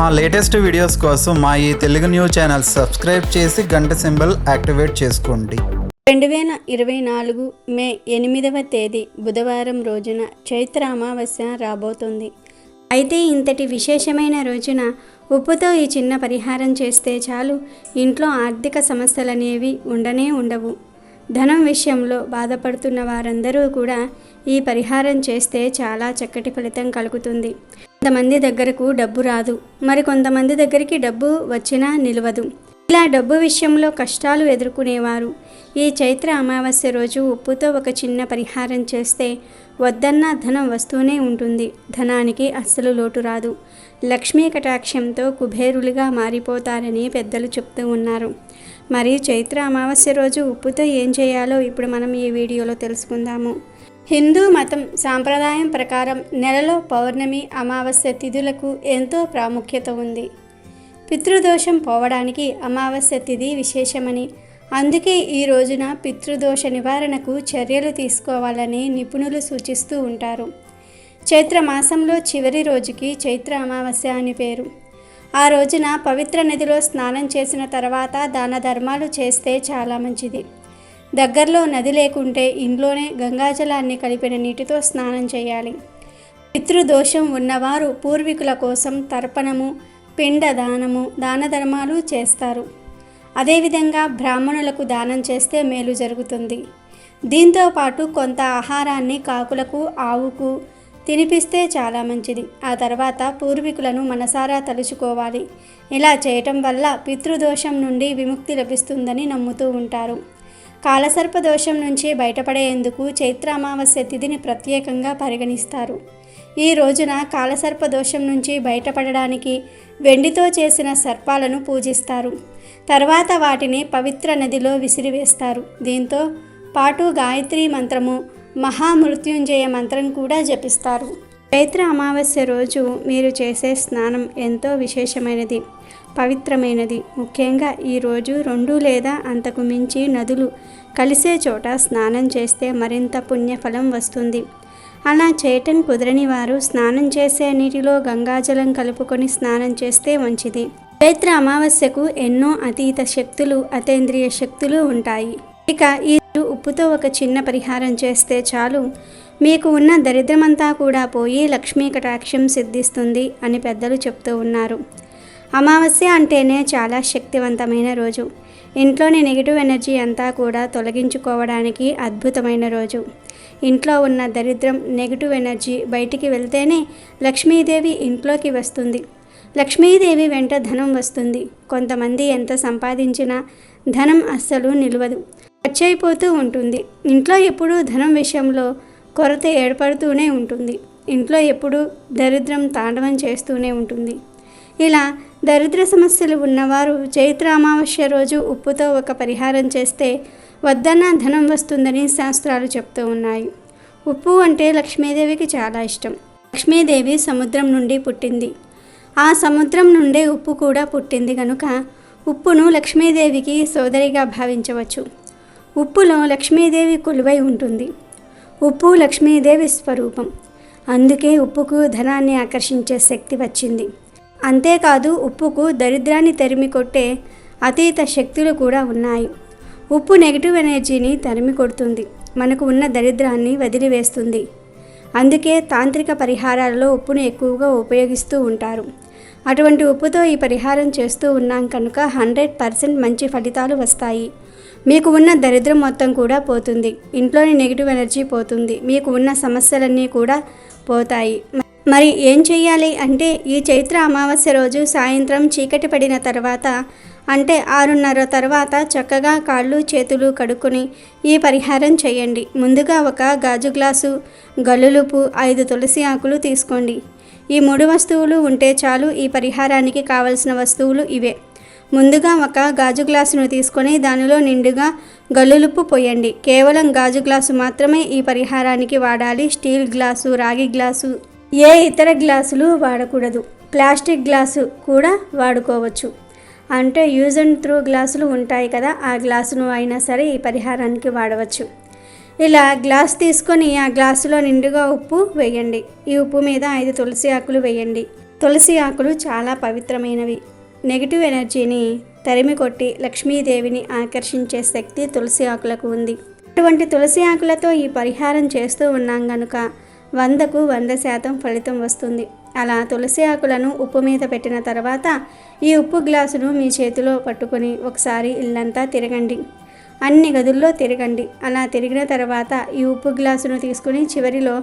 మా latest videos కోసం మా ఈ తెలుగు న్యూస్ ఛానల్ సబ్స్క్రైబ్ చేసి గంట సింబల్ యాక్టివేట్ చేసుకోండి. రెండు వేల ఇరవై నాలుగు మే ఎనిమిదవ తేదీ బుధవారం రోజున చైత్ర అమావాస్య రాబోతుంది. అయితే ఇంతటి విశేషమైన రోజున ఉప్పుతో ఈ చిన్న పరిహారం చేస్తే చాలు. ఇంట్లో ఆర్థిక సమస్యలనేవి ఉండనే ఉండవు. ధనం విషయంలో బాధపడుతున్న వారందరూ కూడా ఈ పరిహారం చేస్తే చాలా చక్కటి ఫలితం కలుగుతుంది. కొంతమంది దగ్గరకు డబ్బు రాదు. మరి కొంతమంది దగ్గరికి డబ్బు వచ్చినా నిలవదు. ఇలా డబ్బు విషయంలో కష్టాలు ఎదుర్కొనేవారు. ఈ చైత్ర అమావాస్య రోజు ఉప్పుతో ఒక చిన్న పరిహారం చేస్తే వద్దన్న ధనం వస్తూనే ఉంటుంది. ధనానికి అస్సలు లోటు రాదు. లక్ష్మీ కటాక్షంతో కుబేరులుగా మారిపోతారని పెద్దలు చెప్తూ ఉన్నారు. మరి చైత్ర అమావాస్య రోజు ఉప్పుతో ఏం చేయాలో ఇప్పుడు మనం ఈ వీడియోలో తెలుసుకుందాము. హిందూ మతం సాంప్రదాయం ప్రకారం నెలలో పౌర్ణమి అమావాస్య తిథులకు ఎంతో ప్రాముఖ్యత ఉంది. పితృదోషం పోవడానికి అమావాస్య తిథి విశేషమని అందుకే ఈ రోజున పితృదోష నివారణకు చర్యలు తీసుకోవాలని నిపుణులు సూచిస్తూ ఉంటారు. చైత్ర మాసంలో చివరి రోజుకి చైత్ర అమావాస్య అని పేరు. ఆ రోజున పవిత్ర నదిలో స్నానం చేసిన తర్వాత దాన ధర్మాలు చేస్తే చాలా మంచిది. దగ్గరలో నది లేకుంటే ఇంట్లోనే గంగాజలాన్ని కలిపిన నీటితో స్నానం చేయాలి. పితృదోషం ఉన్నవారు పూర్వీకుల కోసం తర్పణము పిండ దానము దాన ధర్మాలు చేస్తారు. అదేవిధంగా బ్రాహ్మణులకు దానం చేస్తే మేలు జరుగుతుంది. దీంతో పాటు కొంత ఆహారాన్ని కాకులకు ఆవుకు తినిపిస్తే చాలా మంచిది. ఆ తర్వాత పూర్వీకులను మనసారా తలుచుకోవాలి. ఇలా చేయటం వల్ల పితృదోషం నుండి విముక్తి లభిస్తుందని నమ్ముతూ ఉంటారు. కాలసర్ప దోషం నుంచి బయటపడేందుకు చైత్ర అమావాస్య తిథిని ప్రత్యేకంగా పరిగణిస్తారు. ఈ రోజున కాలసర్ప దోషం నుంచి బయటపడడానికి వెండితో చేసిన సర్పాలను పూజిస్తారు. తర్వాత వాటిని పవిత్ర నదిలో విసిరివేస్తారు. దీంతో పాటు గాయత్రి మంత్రము మహామృత్యుంజయ మంత్రం కూడా జపిస్తారు. చైత్ర అమావాస్య రోజు మీరు చేసే స్నానం ఎంతో విశేషమైనది పవిత్రమైనది. ముఖ్యంగా ఈరోజు రెండు లేదా అంతకు మించి నదులు కలిసే చోట స్నానం చేస్తే మరింత పుణ్యఫలం వస్తుంది. అలా చేయటం కుదరని వారు స్నానం చేసే నీటిలో గంగాజలం కలుపుకొని స్నానం చేస్తే మంచిది. చైత్ర అమావాస్యకు ఎన్నో అతీత శక్తులు అతేంద్రియ శక్తులు ఉంటాయి. ఇక ఈ ఉప్పుతో ఒక చిన్న పరిహారం చేస్తే చాలు. మీకు ఉన్న దరిద్రమంతా కూడా పోయి లక్ష్మీ కటాక్షం సిద్ధిస్తుంది అని పెద్దలు చెప్తూ ఉన్నారు. అమావాస్య అంటేనే చాలా శక్తివంతమైన రోజు. ఇంట్లోని నెగిటివ్ ఎనర్జీ అంతా కూడా తొలగించుకోవడానికి అద్భుతమైన రోజు. ఇంట్లో ఉన్న దరిద్రం నెగిటివ్ ఎనర్జీ బయటికి వెళ్తేనే లక్ష్మీదేవి ఇంట్లోకి వస్తుంది. లక్ష్మీదేవి వెంట ధనం వస్తుంది. కొంతమంది ఎంత సంపాదించినా ధనం అస్సలు నిలవదు. ఖర్చయిపోతూ ఉంటుంది. ఇంట్లో ఎప్పుడూ ధనం విషయంలో కొరత ఏర్పడుతూనే ఉంటుంది. ఇంట్లో ఎప్పుడూ దరిద్రం తాండవం చేస్తూనే ఉంటుంది. ఇలా దరిద్ర సమస్యలు ఉన్నవారు చైత్ర అమావాస్య రోజు ఉప్పుతో ఒక పరిహారం చేస్తే వద్దన్న ధనం వస్తుందని శాస్త్రాలు చెప్తూ ఉన్నాయి. ఉప్పు అంటే లక్ష్మీదేవికి చాలా ఇష్టం. లక్ష్మీదేవి సముద్రం నుండి పుట్టింది. ఆ సముద్రం నుండే ఉప్పు కూడా పుట్టింది కనుక ఉప్పును లక్ష్మీదేవికి సోదరిగా భావించవచ్చు. ఉప్పులో లక్ష్మీదేవి కొలువై ఉంటుంది. ఉప్పు లక్ష్మీదేవి స్వరూపం. అందుకే ఉప్పుకు ధనాన్ని ఆకర్షించే శక్తి వచ్చింది. అంతేకాదు ఉప్పుకు దరిద్రాన్ని తరిమి కొట్టే అతీత శక్తులు కూడా ఉన్నాయి. ఉప్పు నెగిటివ్ ఎనర్జీని తరిమి కొడుతుంది. మనకు ఉన్న దరిద్రాన్ని వదిలివేస్తుంది. అందుకే తాంత్రిక పరిహారాలలో ఉప్పును ఎక్కువగా ఉపయోగిస్తూ ఉంటారు. అటువంటి ఉప్పుతో ఈ పరిహారం చేస్తూ ఉన్నాం కనుక హండ్రెడ్ పర్సెంట్ మంచి ఫలితాలు వస్తాయి. మీకు ఉన్న దరిద్రం మొత్తం కూడా పోతుంది. ఇంట్లోని నెగిటివ్ ఎనర్జీ పోతుంది. మీకు ఉన్న సమస్యలన్నీ కూడా పోతాయి. మరి ఏం చేయాలి అంటే ఈ చైత్ర అమావాస్య రోజు సాయంత్రం చీకటి పడిన తర్వాత అంటే ఆరున్నర తర్వాత చక్కగా కాళ్ళు చేతులు కడుక్కొని ఈ పరిహారం చేయండి. ముందుగా ఒక గాజు గ్లాసు గల్లులుపు ఐదు తులసి ఆకులు తీసుకోండి. ఈ మూడు వస్తువులు ఉంటే చాలు ఈ పరిహారానికి కావలసిన వస్తువులు ఇవే. ముందుగా ఒక గాజు గ్లాసును తీసుకొని దానిలో నిండుగా గల్లులుప్పు పోయండి. కేవలం గాజు గ్లాసు మాత్రమే ఈ పరిహారానికి వాడాలి. స్టీల్ గ్లాసు రాగి గ్లాసు ఏ ఇతర గ్లాసులు వాడకూడదు. ప్లాస్టిక్ గ్లాసు కూడా వాడుకోవచ్చు. అంటే యూజ్ అండ్ త్రూ గ్లాసులు ఉంటాయి కదా ఆ గ్లాసును అయినా సరే ఈ పరిహారానికి వాడవచ్చు. ఇలా గ్లాస్ తీసుకొని ఆ గ్లాసులో నిండుగా ఉప్పు వేయండి. ఈ ఉప్పు మీద ఐదు తులసి ఆకులు వేయండి. తులసి ఆకులు చాలా పవిత్రమైనవి. నెగిటివ్ ఎనర్జీని తరిమి కొట్టి లక్ష్మీదేవిని ఆకర్షించే శక్తి తులసి ఆకులకు ఉంది. అటువంటి తులసి ఆకులతో ఈ పరిహారం చేస్తూ ఉన్నాం గనుక వందకు వంద శాతం ఫలితం వస్తుంది. అలా తులసి ఆకులను ఉప్పు మీద పెట్టిన తర్వాత ఈ ఉప్పు గ్లాసును మీ చేతిలో పట్టుకొని ఒకసారి ఇల్లంతా తిరగండి. అన్ని గదుల్లో తిరగండి. అలా తిరిగిన తర్వాత ఈ ఉప్పు గ్లాసును తీసుకుని చివరిలో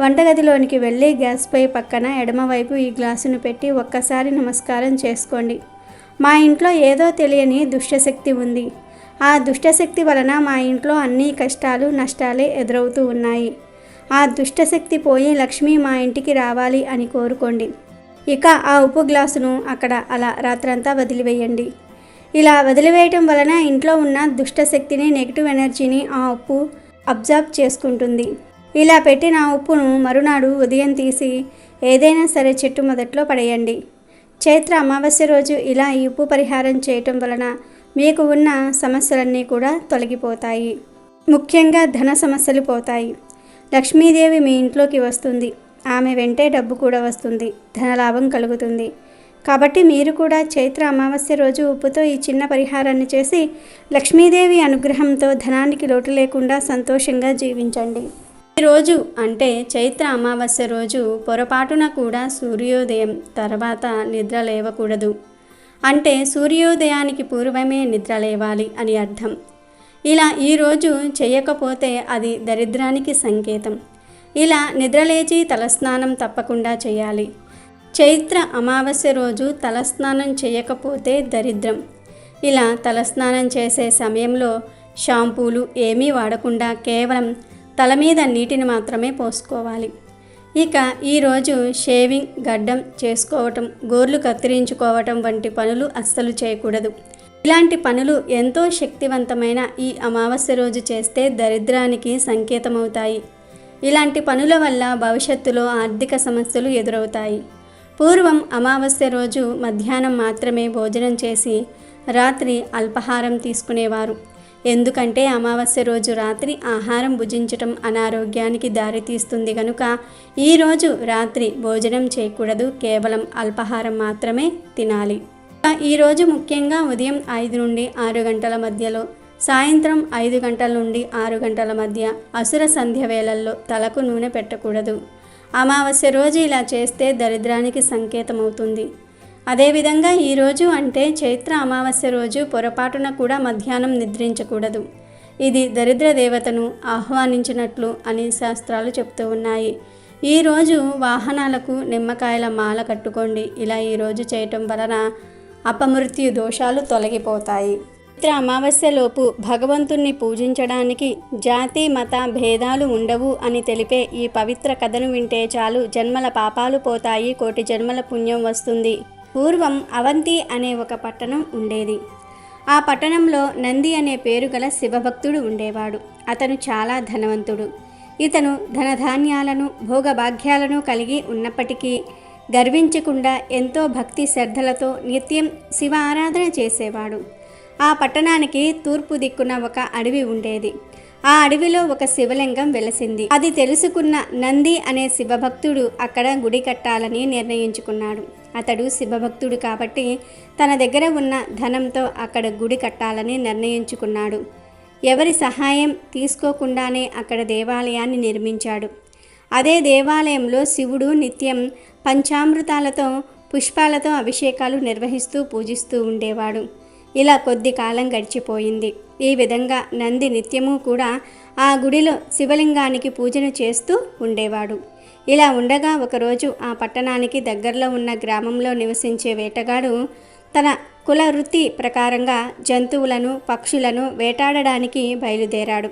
వంటగదిలోనికి వెళ్ళి గ్యాస్పై పక్కన ఎడమవైపు ఈ గ్లాసును పెట్టి ఒక్కసారి నమస్కారం చేసుకోండి. మా ఇంట్లో ఏదో తెలియని దుష్టశక్తి ఉంది. ఆ దుష్టశక్తి వలన మా ఇంట్లో అన్ని కష్టాలు నష్టాలే ఎదురవుతూ ఉన్నాయి. ఆ దుష్టశక్తి పోయి లక్ష్మి మా ఇంటికి రావాలి అని కోరుకోండి. ఇక ఆ ఉప్పు గ్లాసును అక్కడ అలా రాత్రంతా వదిలివేయండి. ఇలా వదిలివేయటం వలన ఇంట్లో ఉన్న దుష్టశక్తిని నెగిటివ్ ఎనర్జీని ఆ ఉప్పు అబ్జర్వ్ చేసుకుంటుంది. ఇలా పెట్టిన ఉప్పును మరునాడు ఉదయం తీసి ఏదైనా సరే చెట్టు మొదట్లో పడేయండి. చైత్ర అమావాస్య రోజు ఇలా ఈ ఉప్పు పరిహారం చేయటం వలన మీకు ఉన్న సమస్యలన్నీ కూడా తొలగిపోతాయి. ముఖ్యంగా ధన సమస్యలు పోతాయి. లక్ష్మీదేవి మీ ఇంట్లోకి వస్తుంది. ఆమె వెంటే డబ్బు కూడా వస్తుంది. ధనలాభం కలుగుతుంది. కాబట్టి మీరు కూడా చైత్ర అమావాస్య రోజు ఉప్పుతో ఈ చిన్న పరిహారాన్ని చేసి లక్ష్మీదేవి అనుగ్రహంతో ధనానికి లోటు లేకుండా సంతోషంగా జీవించండి. రోజు అంటే చైత్ర అమావాస్య రోజు పొరపాటున కూడా సూర్యోదయం తర్వాత నిద్ర లేవకూడదు. అంటే సూర్యోదయానికి పూర్వమే నిద్ర లేవాలి అని అర్థం. ఇలా ఈరోజు చేయకపోతే అది దరిద్రానికి సంకేతం. ఇలా నిద్రలేచి తలస్నానం తప్పకుండా చేయాలి. చైత్ర అమావాస్య రోజు తలస్నానం చేయకపోతే దరిద్రం. ఇలా తలస్నానం చేసే సమయంలో షాంపూలు ఏమీ వాడకుండా కేవలం తల మీద నీటిని మాత్రమే పోసుకోవాలి. ఇక ఈరోజు షేవింగ్ గడ్డం చేసుకోవటం గోర్లు కత్తిరించుకోవటం వంటి పనులు అస్సలు చేయకూడదు. ఇలాంటి పనులు ఎంతో శక్తివంతమైన ఈ అమావాస్య రోజు చేస్తే దరిద్రానికి సంకేతమవుతాయి. ఇలాంటి పనుల వల్ల భవిష్యత్తులో ఆర్థిక సమస్యలు ఎదురవుతాయి. పూర్వం అమావాస్య రోజు మధ్యాహ్నం మాత్రమే భోజనం చేసి రాత్రి అల్పాహారం తీసుకునేవారు. ఎందుకంటే అమావాస్య రోజు రాత్రి ఆహారం భుజించటం అనారోగ్యానికి దారితీస్తుంది కనుక ఈరోజు రాత్రి భోజనం చేయకూడదు కేవలం అల్పాహారం మాత్రమే తినాలి. ఈరోజు ముఖ్యంగా ఉదయం ఐదు నుండి ఆరు గంటల మధ్యలో సాయంత్రం ఐదు గంటల నుండి ఆరు గంటల మధ్య అసుర సంధ్య వేళల్లో తలకు నూనె పెట్టకూడదు. అమావాస్య రోజు ఇలా చేస్తే దరిద్రానికి సంకేతమవుతుంది. అదేవిధంగా ఈరోజు అంటే చైత్ర అమావాస్య రోజు పొరపాటున కూడా మధ్యాహ్నం నిద్రించకూడదు. ఇది దరిద్ర దేవతను ఆహ్వానించినట్లు అని శాస్త్రాలు చెప్తూ ఉన్నాయి. ఈరోజు వాహనాలకు నిమ్మకాయల మాల కట్టుకోండి. ఇలా ఈరోజు చేయటం వలన అపమృత్యు దోషాలు తొలగిపోతాయి. చైత్ర అమావాస్యలోపు భగవంతుణ్ణి పూజించడానికి జాతి మత భేదాలు ఉండవు అని తెలిపే ఈ పవిత్ర కథను వింటే చాలు జన్మల పాపాలు పోతాయి కోటి జన్మల పుణ్యం వస్తుంది. పూర్వం అవంతి అనే ఒక పట్టణం ఉండేది. ఆ పట్టణంలో నంది అనే పేరు గల శివభక్తుడు ఉండేవాడు. అతను చాలా ధనవంతుడు. ఇతను ధనధాన్యాలను భోగభాగ్యాలను కలిగి ఉన్నప్పటికీ గర్వించకుండా ఎంతో భక్తి శ్రద్ధలతో నిత్యం శివ ఆరాధన చేసేవాడు. ఆ పట్టణానికి తూర్పు దిక్కున ఒక అడవి ఉండేది. ఆ అడవిలో ఒక శివలింగం వెలసింది. అది తెలుసుకున్న నంది అనే శివభక్తుడు అక్కడ గుడి కట్టాలని నిర్ణయించుకున్నాడు. అతడు శివభక్తుడు కాబట్టి తన దగ్గర ఉన్న ధనంతో అక్కడ గుడి కట్టాలని నిర్ణయించుకున్నాడు. ఎవరి సహాయం తీసుకోకుండానే అక్కడ దేవాలయాన్ని నిర్మించాడు. అదే దేవాలయంలో శివుడు నిత్యం పంచామృతాలతో పుష్పాలతో అభిషేకాలు నిర్వహిస్తూ పూజిస్తూ ఉండేవాడు. ఇలా కొద్ది కాలం గడిచిపోయింది. ఈ విధంగా నంది నిత్యము కూడా ఆ గుడిలో శివలింగానికి పూజను చేస్తూ ఉండేవాడు. ఇలా ఉండగా ఒకరోజు ఆ పట్టణానికి దగ్గరలో ఉన్న గ్రామంలో నివసించే వేటగాడు తన కుల వృత్తి ప్రకారంగా జంతువులను పక్షులను వేటాడడానికి బయలుదేరాడు.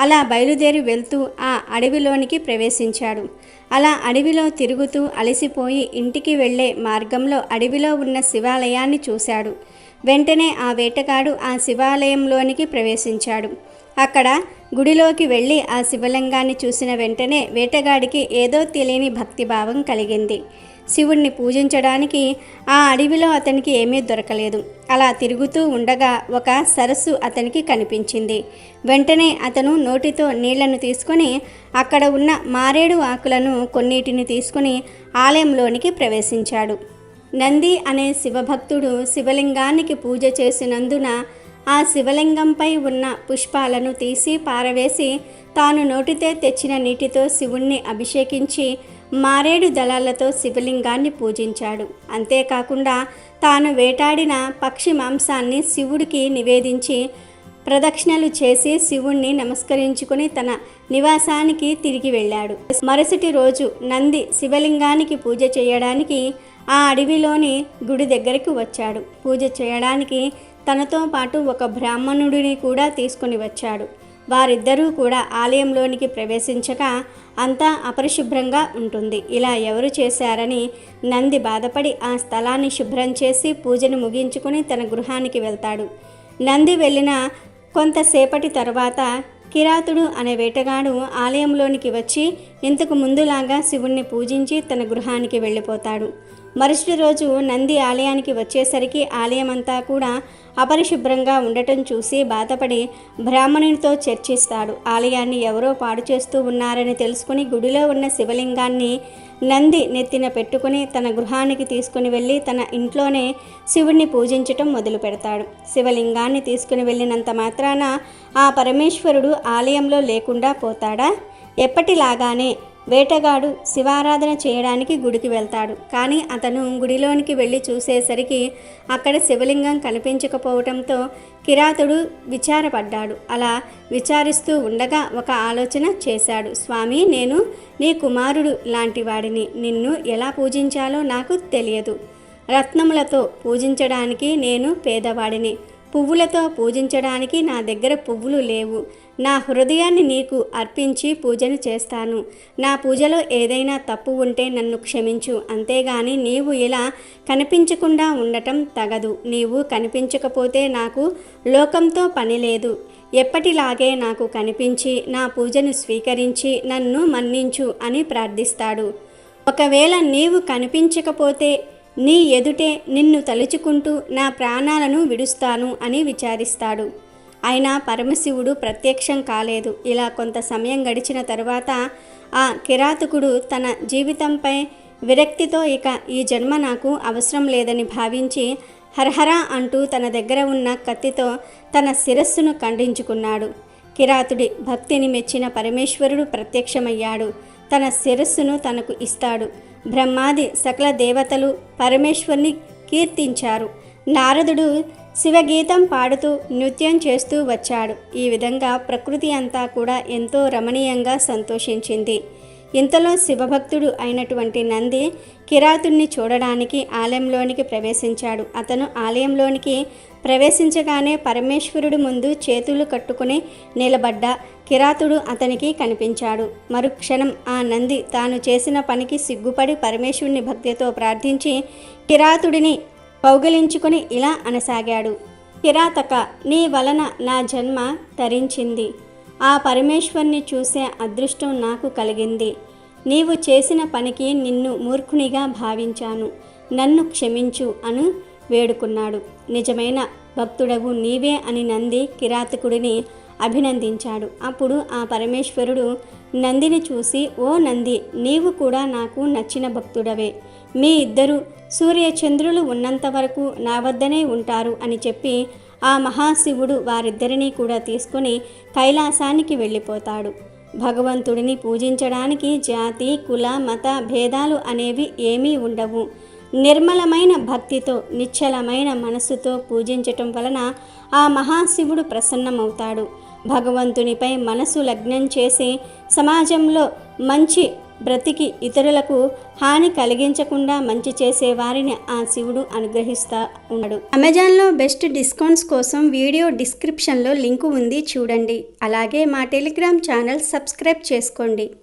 అలా బయలుదేరి వెళ్తూ ఆ అడవిలోనికి ప్రవేశించాడు. అలా అడవిలో తిరుగుతూ అలసిపోయి ఇంటికి వెళ్ళే మార్గంలో అడవిలో ఉన్న శివాలయాన్ని చూశాడు. వెంటనే ఆ వేటగాడు ఆ శివాలయంలోనికి ప్రవేశించాడు. అక్కడ గుడిలోకి వెళ్ళి ఆ శివలింగాన్ని చూసిన వెంటనే వేటగాడికి ఏదో తెలియని భక్తిభావం కలిగింది. శివుణ్ణి పూజించడానికి ఆ అడవిలో అతనికి ఏమీ దొరకలేదు. అలా తిరుగుతూ ఉండగా ఒక సరస్సు అతనికి కనిపించింది. వెంటనే అతను నోటితో నీళ్ళను తీసుకొని అక్కడ ఉన్న మారేడు ఆకులను కొన్నిటిని తీసుకుని ఆలయంలోనికి ప్రవేశించాడు. నంది అనే శివభక్తుడు శివలింగానికి పూజ చేసినందున ఆ శివలింగంపై ఉన్న పుష్పాలను తీసి పారవేసి తాను నోటితే తెచ్చిన నీటితో శివుణ్ణి అభిషేకించి మారేడు దళాలతో శివలింగాన్ని పూజించాడు. అంతేకాకుండా తాను వేటాడిన పక్షి మాంసాన్ని శివుడికి నివేదించి ప్రదక్షిణలు చేసి శివుణ్ణి నమస్కరించుకుని తన నివాసానికి తిరిగి వెళ్ళాడు. మరుసటి రోజు నంది శివలింగానికి పూజ చేయడానికి ఆ అడవిలోని గుడి దగ్గరికి వచ్చాడు. పూజ చేయడానికి తనతో పాటు ఒక బ్రాహ్మణుడిని కూడా తీసుకుని వచ్చాడు. వారిద్దరూ కూడా ఆలయంలోనికి ప్రవేశించక అంతా అపరిశుభ్రంగా ఉంటుంది. ఇలా ఎవరు చేశారని నంది బాధపడి ఆ స్థలాన్ని శుభ్రం చేసి పూజను ముగించుకుని తన గృహానికి వెళ్తాడు. నంది వెళ్ళిన కొంతసేపటి తర్వాత కిరాతుడు అనే వేటగాడు ఆలయంలోనికి వచ్చి ఇంతకు ముందులాగా శివుణ్ణి పూజించి తన గృహానికి వెళ్ళిపోతాడు. మరుసటి రోజు నంది ఆలయానికి వచ్చేసరికి ఆలయం అంతా కూడా అపరిశుభ్రంగా ఉండటం చూసి బాధపడి బ్రాహ్మణునితో చర్చిస్తాడు. ఆలయాన్ని ఎవరో పాడు చేస్తూ ఉన్నారని తెలుసుకుని గుడిలో ఉన్న శివలింగాన్ని నంది నెత్తిన పెట్టుకుని తన గృహానికి తీసుకుని వెళ్ళి తన ఇంట్లోనే శివుణ్ణి పూజించటం మొదలు పెడతాడు. శివలింగాన్ని తీసుకుని వెళ్ళినంత మాత్రాన ఆ పరమేశ్వరుడు ఆలయంలో లేకుండా పోతాడా? ఎప్పటిలాగానే వేటగాడు శివారాధన చేయడానికి గుడికి వెళ్తాడు. కానీ అతను గుడిలోనికి వెళ్ళి చూసేసరికి అక్కడ శివలింగం కనిపించకపోవడంతో కిరాతుడు విచారపడ్డాడు. అలా విచారిస్తూ ఉండగా ఒక ఆలోచన చేశాడు. స్వామి నేను నీ కుమారుడు లాంటి వాడిని. నిన్ను ఎలా పూజించాలో నాకు తెలియదు. రత్నములతో పూజించడానికి నేను పేదవాడిని. పువ్వులతో పూజించడానికి నా దగ్గర పువ్వులు లేవు. నా హృదయాన్ని నీకు అర్పించి పూజను చేస్తాను. నా పూజలో ఏదైనా తప్పు ఉంటే నన్ను క్షమించు. అంతేగాని నీవు ఇలా కనిపించకుండా ఉండటం తగదు. నీవు కనిపించకపోతే నాకు లోకంతో పని లేదు. ఎప్పటిలాగే నాకు కనిపించి నా పూజను స్వీకరించి నన్ను మన్నించు అని ప్రార్థిస్తాడు. ఒకవేళ నీవు కనిపించకపోతే నీ ఎదుటే నిన్ను తలుచుకుంటూ నా ప్రాణాలను విడుస్తాను అని విచారిస్తాడు. అయినా పరమశివుడు ప్రత్యక్షం కాలేదు. ఇలా కొంత సమయం గడిచిన తరువాత ఆ కిరాతకుడు తన జీవితంపై విరక్తితో ఇక ఈ జన్మ నాకు అవసరం లేదని భావించి హర్హరా అంటూ తన దగ్గర ఉన్న కత్తితో తన శిరస్సును ఖండించుకున్నాడు. కిరాతుడి భక్తిని మెచ్చిన పరమేశ్వరుడు ప్రత్యక్షమయ్యాడు. తన శిరస్సును తనకు ఇస్తాడు. బ్రహ్మాది సకల దేవతలు పరమేశ్వరుని కీర్తించారు. నారదుడు శివగీతం పాడుతూ నృత్యం చేస్తూ వచ్చాడు. ఈ విధంగా ప్రకృతి అంతా కూడా ఎంతో రమణీయంగా సంతోషించింది. ఇంతలో శివభక్తుడు అయినటువంటి నంది కిరాతుణ్ణి చూడడానికి ఆలయంలోనికి ప్రవేశించాడు. అతను ఆలయంలోనికి ప్రవేశించగానే పరమేశ్వరుడు ముందు చేతులు కట్టుకుని నిలబడ్డ. కిరాతుడు అతనికి కనిపించాడు. మరుక్షణం ఆ నంది తాను చేసిన పనికి సిగ్గుపడి పరమేశ్వరుని భక్తితో ప్రార్థించి కిరాతుడిని కౌగిలించుకుని ఇలా అనసాగాడు. కిరాతక నీ వలన నా జన్మ తరించింది. ఆ పరమేశ్వర్ని చూసే అదృష్టం నాకు కలిగింది. నీవు చేసిన పనికి నిన్ను మూర్ఖునిగా భావించాను. నన్ను క్షమించు అను వేడుకున్నాడు. నిజమైన భక్తుడవు నీవే అని నంది కిరాతకుడిని అభినందించాడు. అప్పుడు ఆ పరమేశ్వరుడు నందిని చూసి ఓ నంది నీవు కూడా నాకు నచ్చిన భక్తుడవే. మీ ఇద్దరు సూర్యచంద్రులు ఉన్నంత వరకు నా వద్దనే ఉంటారు అని చెప్పి ఆ మహాశివుడు వారిద్దరినీ కూడా తీసుకుని కైలాసానికి వెళ్ళిపోతాడు. భగవంతుడిని పూజించడానికి జాతి కుల మత భేదాలు అనేవి ఏమీ ఉండవు. నిర్మలమైన భక్తితో నిశ్చలమైన మనస్సుతో పూజించటం వలన ఆ మహాశివుడు ప్రసన్నమవుతాడు. భగవంతునిపై మనసు లగ్నం చేసి సమాజంలో మంచి బ్రతికి ఇతరులకు హాని కలిగించకుండా మంచి చేసే వారిని ఆ శివుడు అనుగ్రహిస్తా ఉన్నాడు. అమెజాన్లో బెస్ట్ డిస్కౌంట్స్ కోసం వీడియో డిస్క్రిప్షన్లో లింకు ఉంది చూడండి. అలాగే మా టెలిగ్రామ్ ఛానల్ సబ్స్క్రైబ్ చేసుకోండి.